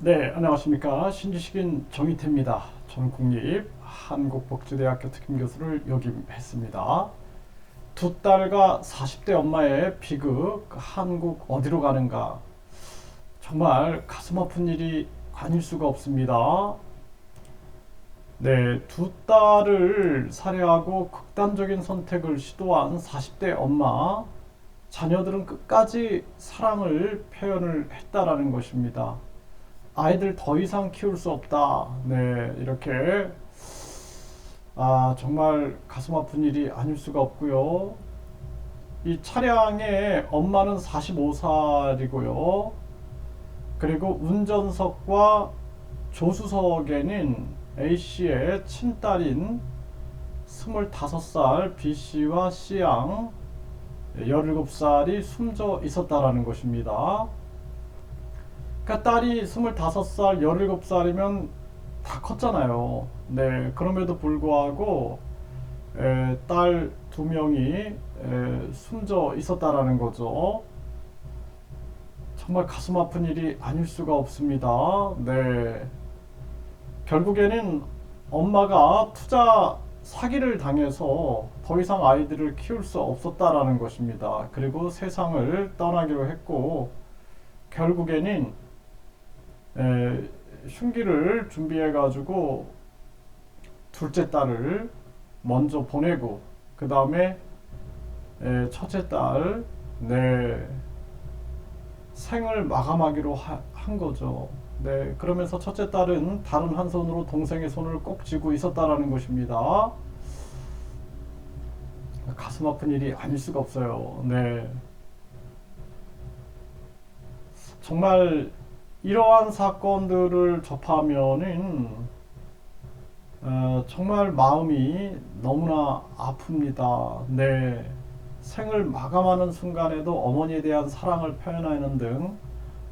네, 안녕하십니까. 신지식인 정희태입니다. 저는 국립 한국복지대학교 특임교수를 역임했습니다. 두 딸과 40대 엄마의 비극, 한국 어디로 가는가. 정말 가슴 아픈 일이 아닐 수가 없습니다. 네, 두 딸을 살해하고 극단적인 선택을 시도한 40대 엄마. 자녀들은 끝까지 사랑을 표현을 했다라는 것입니다. 아이들 더 이상 키울 수 없다. 네, 이렇게 아 정말 가슴 아픈 일이 아닐 수가 없고요. 이 차량의 엄마는 45살이고요. 그리고 운전석과 조수석에는 A 씨의 친딸인 25살 B 씨와 C 양 17살이 숨져 있었다라는 것입니다. 그러니까 딸이 25살, 17살이면 다 컸잖아요. 네, 그럼에도 불구하고 딸 두 명이 에, 숨져 있었다라는 거죠. 정말 가슴 아픈 일이 아닐 수가 없습니다. 네. 결국에는 엄마가 투자 사기를 당해서 더 이상 아이들을 키울 수 없었다라는 것입니다. 그리고 세상을 떠나기로 했고 결국에는 에, 흉기를 준비해 가지고 둘째 딸을 먼저 보내고 그 다음에 첫째 딸 네, 생을 마감하기로 하, 한 거죠. 네, 그러면서 첫째 딸은 다른 한 손으로 동생의 손을 꼭 쥐고 있었다라는 것입니다. 가슴 아픈 일이 아닐 수가 없어요. 네. 정말 이러한 사건들을 접하면은 어, 정말 마음이 너무나 아픕니다. 네. 생을 마감하는 순간에도 어머니에 대한 사랑을 표현하는 등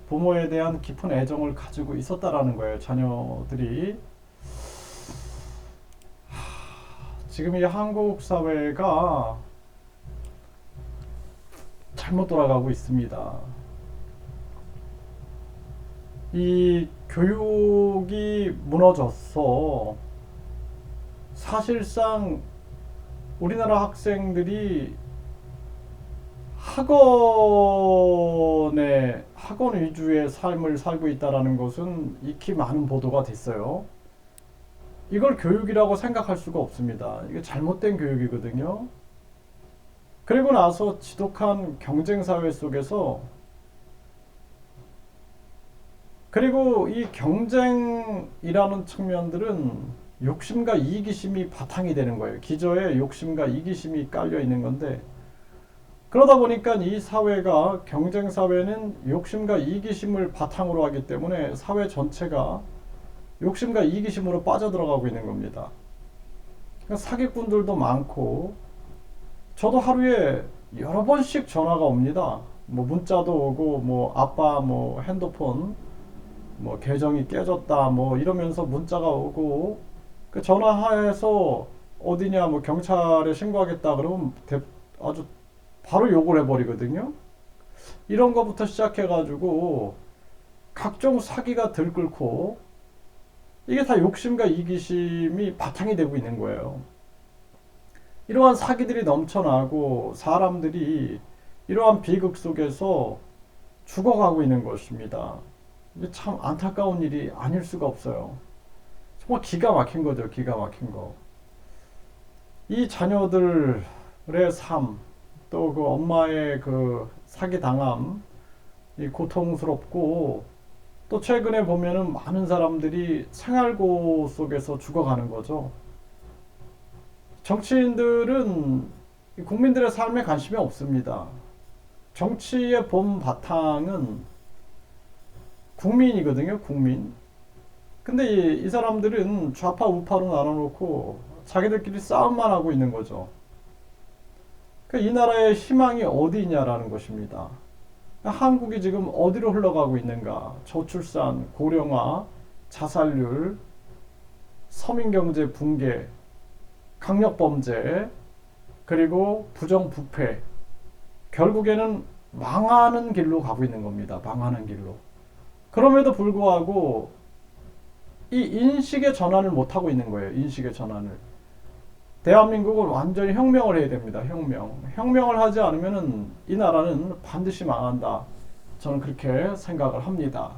부모에 대한 깊은 애정을 가지고 있었다라는 거예요. 자녀들이. 하, 지금 이 한국 사회가 잘못 돌아가고 있습니다. 이 교육이 무너졌어. 사실상 우리나라 학생들이 학원에 학원 위주의 삶을 살고 있다라는 것은 익히 많은 보도가 됐어요. 이걸 교육이라고 생각할 수가 없습니다. 이게 잘못된 교육이거든요. 그리고 나서 지독한 경쟁 사회 속에서 그리고 이 경쟁이라는 측면들은 욕심과 이기심이 바탕이 되는 거예요. 기저에 욕심과 이기심이 깔려 있는 건데 그러다 보니까 이 사회가 경쟁 사회는 욕심과 이기심을 바탕으로 하기 때문에 사회 전체가 욕심과 이기심으로 빠져들어가고 있는 겁니다. 그러니까 사기꾼들도 많고 저도 하루에 여러 번씩 전화가 옵니다. 뭐 문자도 오고 뭐 아빠 뭐 핸드폰 뭐 계정이 깨졌다 뭐 이러면서 문자가 오고 그 전화해서 어디냐 뭐 경찰에 신고하겠다 그러면 대, 아주 바로 욕을 해버리거든요. 이런 거부터 시작해가지고 각종 사기가 들끓고 이게 다 욕심과 이기심이 바탕이 되고 있는 거예요. 이러한 사기들이 넘쳐나고 사람들이 이러한 비극 속에서 죽어가고 있는 것입니다. 이게 참 안타까운 일이 아닐 수가 없어요. 정말 기가 막힌 거죠. 기가 막힌 거. 이 자녀들의 삶, 또 그 엄마의 그 사기 당함, 이 고통스럽고 또 최근에 보면은 많은 사람들이 생활고 속에서 죽어가는 거죠. 정치인들은 국민들의 삶에 관심이 없습니다. 정치의 본 바탕은 국민이거든요, 국민. 근데 이, 이 사람들은 좌파 우파로 나눠놓고 자기들끼리 싸움만 하고 있는 거죠. 그러니까 이 나라의 희망이 어디 있냐라는 것입니다. 한국이 지금 어디로 흘러가고 있는가? 저출산, 고령화, 자살률, 서민경제 붕괴, 강력범죄, 그리고 그럼에도 불구하고 이 인식의 전환을 못 하고 있는 거예요. 인식의 전환을. 대한민국은 완전히 혁명을 해야 됩니다. 혁명. 혁명을 하지 않으면은 이 나라는 반드시 망한다. 저는 그렇게 생각을 합니다.